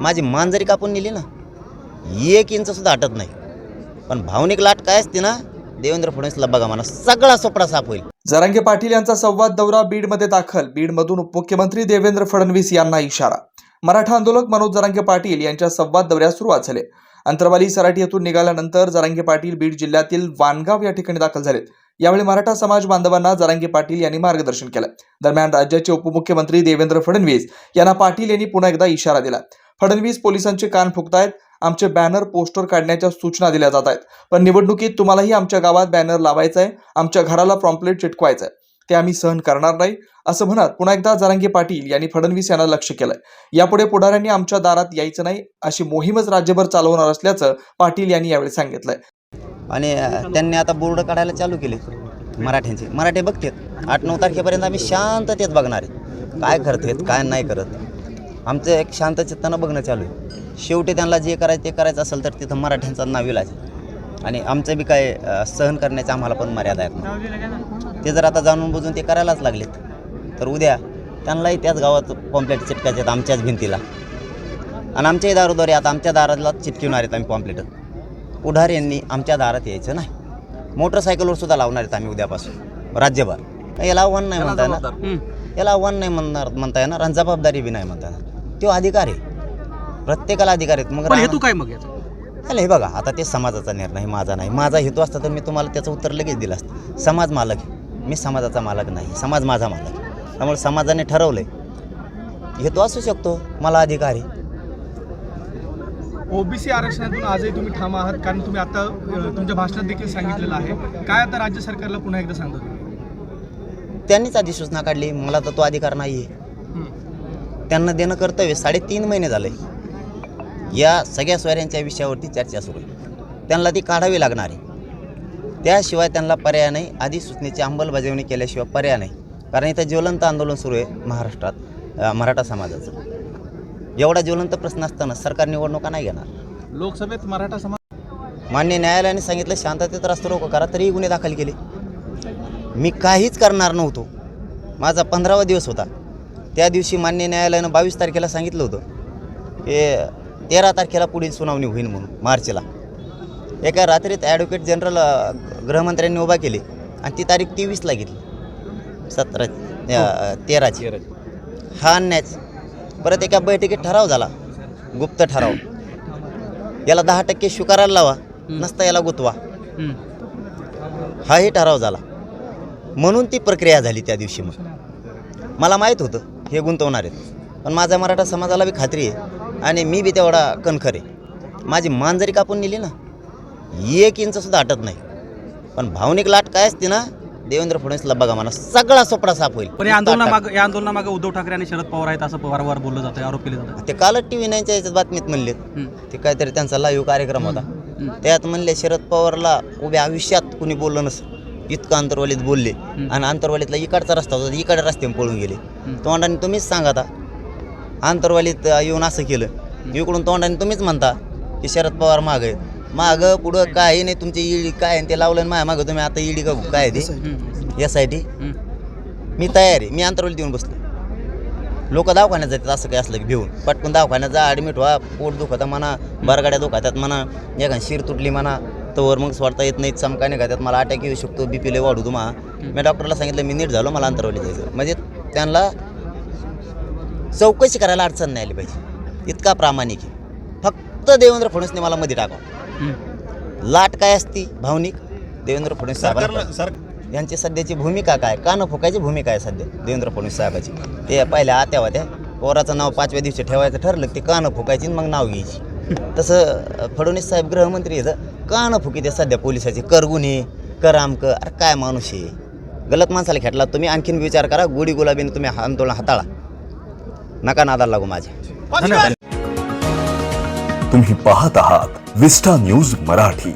माझी मान जरी कापून नेली ना एक इंच सुद्धा हटत नाही. पण भावनिक लाट काय असते ना देवेंद्र फडणवीसला बघा मला सगळा सोपडा साफ होईल. जरांगे पाटील यांचा संवाद दौरा बीडमध्ये दाखल. बीडमधून उपमुख्यमंत्री देवेंद्र फडणवीस यांना इशारा. मराठा आंदोलक मनोज जरांगे पाटील यांच्या संवाद दौऱ्यास सुरुवात झाली. अंतरवाली सराटी येथून निघाल्यानंतर जरांगे पाटील बीड जिल्ह्यातील वानगाव या ठिकाणी दाखल झाले यावेळी मराठा समाज बांधवांना जरांगे पाटील यांनी मार्गदर्शन केलं. दरम्यान राज्याचे उपमुख्यमंत्री देवेंद्र फडणवीस यांना पाटील यांनी पुन्हा एकदा इशारा दिला. फडणवीस पोलिसांचे कान फुकतायत आमचे बॅनर पोस्टर काढण्याच्या सूचना दिल्या जात आहेत. पण निवडणुकीत तुम्हालाही आमच्या गावात बॅनर लावायचा आहे आमच्या घराला प्रॉम्पलेट चिटकवायचं आहे ते आम्ही सहन करणार नाही असं म्हणत पुन्हा एकदा जरांगे पाटील यांनी फडणवीस यांना लक्ष केलंय. यापुढे पुढाऱ्यांनी आमच्या दारात यायचं नाही अशी मोहीमच राज्यभर चालवणार असल्याचं पाटील यांनी यावेळी सांगितलंय. आणि त्यांनी आता बोर्ड काढायला चालू केले मराठ्यांचे. मराठी बघतात. आठ नऊ तारखेपर्यंत आम्ही शांततेत बघणार आहे काय करतात काय नाही करत. आमचं एक शांत चित्तानं बघणं चालू आहे. शेवटी त्यांना जे करायचं ते करायचं असेल तर तिथं मराठ्यांचा नाव विलाज आणि आमचं बी काय सहन करण्याची आम्हाला पण मर्यादा आहेत ते जर आता जाणून बुजून ते करायलाच लागलेत. तर उद्या त्यांनाही त्याच गावात पॉम्प्लेट चिटकायचे आहेत आमच्याच भिंतीला. आणि आमच्याही दारोदारी आता आमच्या दाराला चिटकिवणार आहेत आम्ही पॉम्प्लेट पुढारी यांनी आमच्या दारात यायचं नाही. मोटरसायकलवर सुद्धा लावणार आहेत आम्ही उद्यापासून राज्यभर. याला आव्हान नाही म्हणता येणार. याला आव्हान नाही म्हणणार म्हणता येणार. आणि जबाबदारी बी नाही म्हणता येणार. तो अधिकार आहे. प्रत्येकाला अधिकार आहेत. मग हेतू काय मग हे बघा आता ते समाजाचा निर्णय माझा नाही. माझा हेतू असता तर मी तुम्हाला त्याचं उत्तर लगेच दिलं असतं. समाज मालक आहे. मी समाजाचा मालक नाही. समाज माझा मालक आहे. त्यामुळे समाजाने ठरवलंय. हेतू असू शकतो. मला अधिकार आहे. ओबीसी आरक्षणातून आजही तुम्ही ठाम आहात कारण तुम्ही आता तुमच्या भाषणात देखील सांगितलेलं आहे. काय आता राज्य सरकारला पुन्हा एकदा सांगता त्यांनीच अधिसूचना काढली मला तर तो अधिकार नाही आहे. त्यांना देणं कर्तव्य साडेतीन महिने झाले या सगळ्या सोयऱ्यांच्या विषयावरती चर्चा सुरू आहे. त्यांना ती काढावी लागणार आहे. त्याशिवाय त्यांना पर्याय नाही अधिसूचनेची अंमलबजावणी केल्याशिवाय पर्याय नाही. कारण इथं ज्वलंत आंदोलन सुरू आहे महाराष्ट्रात मराठा समाजाचं. एवढा ज्वलंत प्रश्न असताना सरकार निवडणुका नाही घेणार. लोकसभेत मराठा समाज मान्य न्यायालयाने सांगितलं शांततेत रस्ता रोको करा तरीही गुन्हे दाखल केले. मी काहीच करणार नव्हतो. माझा पंधरावा दिवस होता. त्या दिवशी मान्य न्यायालयानं बावीस तारखेला सांगितलं होतं की तेरा तारखेला पुढील सुनावणी होईल म्हणून मार्चला. एका रात्रीत ॲडव्होकेट जनरल गृहमंत्र्यांनी उभा केली आणि ती तारीख तेवीसला घेतली. सतरा तेराची. हा अन्यायच परत एका बैठकीत ठराव झाला. गुप्त ठराव. याला दहा टक्के स्वीकारायला लावा नसता याला गुतवा. हाही ठराव झाला. म्हणून ती प्रक्रिया झाली त्या दिवशी मग. मला माहीत होतं हे गुंतवणार आहेत. पण माझ्या मराठा समाजाला बी खात्री आहे आणि मी बी तेवढा कणखर आहे. माझी मान जरी कापून नेली ना एक इंच सुद्धा हटत नाही. पण भावनिक लाट काय असते ना देवेंद्र फडणवीसला बघा मला सगळा सोपडा साफ होईल. पण या आंदोलनामागं या आंदोलनामागे उद्धव ठाकरे आणि शरद पवार आहेत असं वारंवार बोललं जातं आरोप केले जातात. ते कालच टी व्ही नाईनच्या याच्यात बातमीत म्हणले. ते काहीतरी त्यांचा लाईव्ह कार्यक्रम होता. त्यात म्हणले शरद पवारला उभ्या आयुष्यात कुणी बोललं नसं इतकं अंतरवालीत बोलले. आणि अंतरवालीतला इकडचा रस्ता होता इकडे रस्त्याने पळून गेले. तोंडाने तुम्हीच सांगा आता. अंतरवालीत येऊन असं केलं. इकडून तोंडाने तुम्हीच म्हणता की शरद पवार माग आहे मागं पुढं काही नाही तुमची ईडी काय आहे ते लावलं माझ्या मागं तुम्ही आता ईडी का काय आहे ते? यासाठी मी तयार आहे मी अंतरवालीत येऊन बसलो. लोक दवाखान्यात जातात असं काय असलं की भिवून पटकन दवाखान्यात जा ॲडमिट व्हा पोट दुखतं म्हणा बरगाड्या दुखातात म्हणा एखाद शिर तुटली म्हणा तोवर मग स्वतः येत नाही चमका निघातात मला अटॅक येऊ शकतो बी पी लय वाढू तुम्हा मी डॉक्टरला सांगितलं मी नीट झालो मला अंतरवली जायचं म्हणजे त्यांना चौकशी करायला अडचण नाही आली पाहिजे. इतका प्रामाणिक आहे. फक्त देवेंद्र फडणवीसने मला मध्ये टाकावं. लाट काय असती भावनिक? देवेंद्र फडणवीस साहेबांना यांची सध्याची भूमिका काय? कानं फुकायची भूमिका आहे सध्या देवेंद्र फडणवीस साहेबाची. ते पहिल्या आत्या होत्या. पोराचं नाव पाचव्या दिवशी ठेवायचं ठरलं ते कानं फुकायची आणि मग नाव घ्यायची. तसं फडणवीस साहेब गृहमंत्री येतं कानं फुकी ते सध्या पोलिसाचे. कर गुन्हे कर आमक अरे काय माणूस आहे? गलत माणसाला खेटला तुम्ही आणखीन विचार करा गोडी गुलाबीने तुम्ही आंदोलन हाताळा. नका नादाला लागू माझे. तुम्ही पाहत आहात विस्टा न्यूज मराठी.